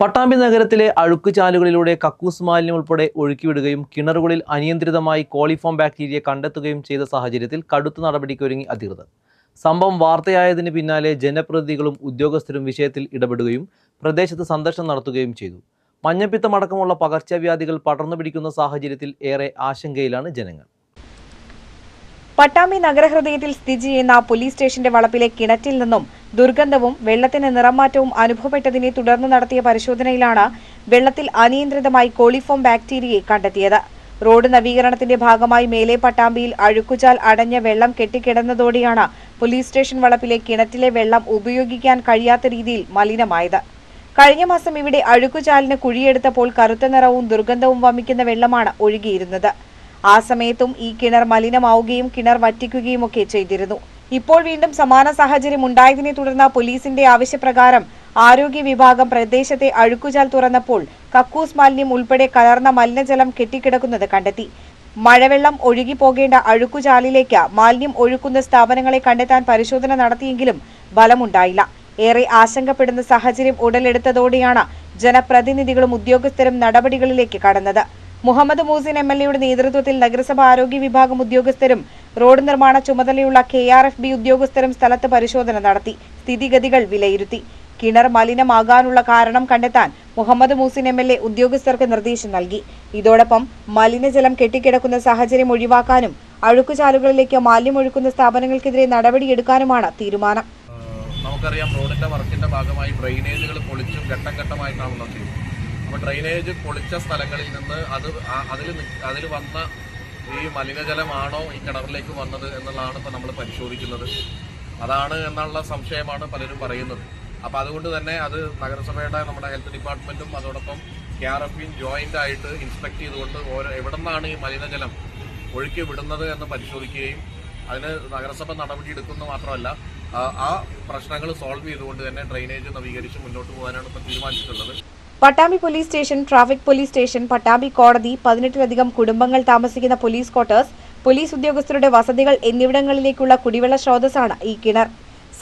പട്ടാമ്പി നഗരത്തിലെ അഴുക്കുചാലുകളിലൂടെ കക്കൂസ് മാലിന്യം ഉൾപ്പെടെ ഒഴുക്കിവിടുകയും കിണറുകളിൽ അനിയന്ത്രിതമായി കോളിഫോം ബാക്ടീരിയ കണ്ടെത്തുകയും ചെയ്ത സാഹചര്യത്തിൽ കടുത്ത നടപടിക്കൊരുങ്ങി അധികൃതർ. സംഭവം വാർത്തയായതിന് പിന്നാലെ ജനപ്രതിനിധികളും ഉദ്യോഗസ്ഥരും വിഷയത്തിൽ ഇടപെടുകയും പ്രദേശത്ത് സന്ദർശനം നടത്തുകയും ചെയ്തു. മഞ്ഞപ്പിത്തമടക്കമുള്ള പകർച്ചവ്യാധികൾ പടർന്നു പിടിക്കുന്ന സാഹചര്യത്തിൽ ഏറെ ആശങ്കയിലാണ് ജനങ്ങൾ. പട്ടാമ്പി നഗരഹൃദയത്തിൽ സ്ഥിതി ചെയ്യുന്ന പോലീസ് സ്റ്റേഷന്റെ വളപ്പിലെ കിണറ്റിൽ നിന്നും ദുർഗന്ധവും വെള്ളത്തിന് നിറമാറ്റവും അനുഭവപ്പെട്ടതിനെ തുടർന്ന് നടത്തിയ പരിശോധനയിലാണ് വെള്ളത്തിൽ അനിയന്ത്രിതമായി കോളിഫോം ബാക്ടീരിയയെ കണ്ടെത്തിയത്. റോഡ് നവീകരണത്തിന്റെ ഭാഗമായി മേലെ പട്ടാമ്പിയിൽ അഴുക്കുചാൽ അടഞ്ഞ വെള്ളം കെട്ടിക്കിടന്നതോടെയാണ് പോലീസ് സ്റ്റേഷൻ വളപ്പിലെ കിണറ്റിലെ വെള്ളം ഉപയോഗിക്കാൻ കഴിയാത്ത രീതിയിൽ മലിനമായത്. കഴിഞ്ഞ മാസം ഇവിടെ അഴുക്കുചാലിന് കുഴിയെടുത്തപ്പോൾ കറുത്ത നിറവും ദുർഗന്ധവും വമിക്കുന്ന വെള്ളമാണ് ഒഴുകിയിരുന്നത്. ആ സമയത്തും ഈ കിണർ മലിനമാവുകയും കിണർ വറ്റിക്കുകയും ഒക്കെ ചെയ്തിരുന്നു. ഇപ്പോൾ വീണ്ടും സമാന സാഹചര്യം ഉണ്ടായതിനെ തുടർന്ന് പോലീസിന്റെ ആവശ്യപ്രകാരം ആരോഗ്യ വിഭാഗം പ്രദേശത്തെ അഴുക്കുചാൽ തുറന്നപ്പോൾ കക്കൂസ് മാലിന്യം ഉൾപ്പെടെ കലർന്ന മലിനജലം കെട്ടിക്കിടക്കുന്നത് കണ്ടെത്തി. മഴവെള്ളം ഒഴുകി പോകേണ്ട അഴുക്കുചാലിലേക്ക് മാലിന്യം ഒഴുക്കുന്ന സ്ഥാപനങ്ങളെ കണ്ടെത്താൻ പരിശോധന നടത്തിയെങ്കിലും ഫലമുണ്ടായില്ല. ഏറെ ആശങ്കപ്പെടുന്ന സാഹചര്യം ഉടലെടുത്തതോടെയാണ് ജനപ്രതിനിധികളും ഉദ്യോഗസ്ഥരും നടപടികളിലേക്ക് കടന്നത്. മുഹമ്മദ് മൂസിൻ എം എൽ എയുടെ നേതൃത്വത്തിൽ നഗരസഭ ആരോഗ്യ വിഭാഗം ഉദ്യോഗസ്ഥരും റോഡ് നിർമ്മാണ ചുമതലയുള്ള കെ ആർ എഫ് ബി ഉദ്യോഗസ്ഥരും സ്ഥലത്ത് പരിശോധന നടത്തി. സ്ഥിതിഗതികൾ വിലയിരുത്തി. കിണർ മലിനമാകാനുള്ള കാരണം കണ്ടെത്താൻ Muhammad Muhsin M L A ഉദ്യോഗസ്ഥർക്ക് നിർദ്ദേശം നൽകി. ഇതോടൊപ്പം മലിനജലം കെട്ടിക്കിടക്കുന്ന സാഹചര്യം ഒഴിവാക്കാനും അഴുക്കുചാലുകളിലേക്ക് മാലിന്യം ഒഴുക്കുന്ന സ്ഥാപനങ്ങൾക്കെതിരെ നടപടിയെടുക്കാനുമാണ് തീരുമാനം. നമുക്കറിയാം റോഡിന്റെ വർക്കിന്റെ ഭാഗമായി ഡ്രെയിനേജുകൾ പൊളിച്ചും ഘട്ടം ഘട്ടമായിട്ടാണല്ലോ ചെയ്യുന്നത് അപ്പോൾ ഡ്രെയിനേജ് പൊളിച്ച സ്ഥലങ്ങളിൽ നിന്ന് അത് അതിൽ അതിൽ വന്ന ഈ മലിനജലമാണോ ഈ കിണറിലേക്ക് വന്നത് എന്നുള്ളതാണ് ഇപ്പോൾ നമ്മൾ പരിശോധിക്കുന്നത്. അതാണ് എന്നുള്ള സംശയമാണ് പലരും പറയുന്നത്. അപ്പോൾ അതുകൊണ്ട് തന്നെ അത് നഗരസഭയുടെ നമ്മുടെ ഹെൽത്ത് ഡിപ്പാർട്ട്മെന്റും അതോടൊപ്പം കെ ആർ എഫിയും ജോയിന്റ് ആയിട്ട് ഇൻസ്പെക്ട് ചെയ്തുകൊണ്ട് ഓരോ എവിടെ നിന്നാണ് ഈ മലിനജലം ഒഴുക്കി വിടുന്നത് എന്ന് പരിശോധിക്കുകയും അതിന് നഗരസഭ നടപടി എടുക്കുന്ന മാത്രമല്ല ആ പ്രശ്നങ്ങൾ സോൾവ് ചെയ്തുകൊണ്ട് തന്നെ ഡ്രെയിനേജ് നവീകരിച്ച് മുന്നോട്ട് പോകാനാണ് ഇപ്പോൾ തീരുമാനിച്ചിട്ടുള്ളത്. Pattambi police station traffic police station Pattambi കോടതി പതിനെട്ടിലധികം കുടുംബങ്ങൾ താമസിക്കുന്ന പോലീസ് ക്വാർട്ടേഴ്സ് പോലീസ് ഉദ്യോഗസ്ഥരുടെ വസതികൾ എന്നിവിടങ്ങളിലേക്കുള്ള കുടിവെള്ള സ്രോതസ്സാണ് ഈ കിണർ.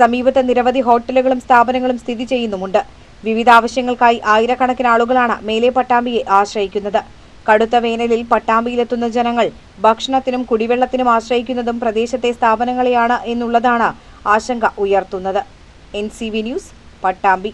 സമീപത്തെ നിരവധി ഹോട്ടലുകളും സ്ഥാപനങ്ങളും സ്ഥിതി ചെയ്യുന്നുമുണ്ട്. വിവിധ ആവശ്യങ്ങൾക്കായി ആയിരക്കണക്കിന് ആളുകളാണ് മേലെ പട്ടാമ്പിയെ ആശ്രയിക്കുന്നത്. കടുത്ത വേനലിൽ പട്ടാമ്പിയിലെത്തുന്ന ജനങ്ങൾ ഭക്ഷണത്തിനും കുടിവെള്ളത്തിനും ആശ്രയിക്കുന്നതും പ്രദേശത്തെ സ്ഥാപനങ്ങളെയാണ് എന്നുള്ളതാണ് ആശങ്ക ഉയർത്തുന്നത്. N news Pattambi.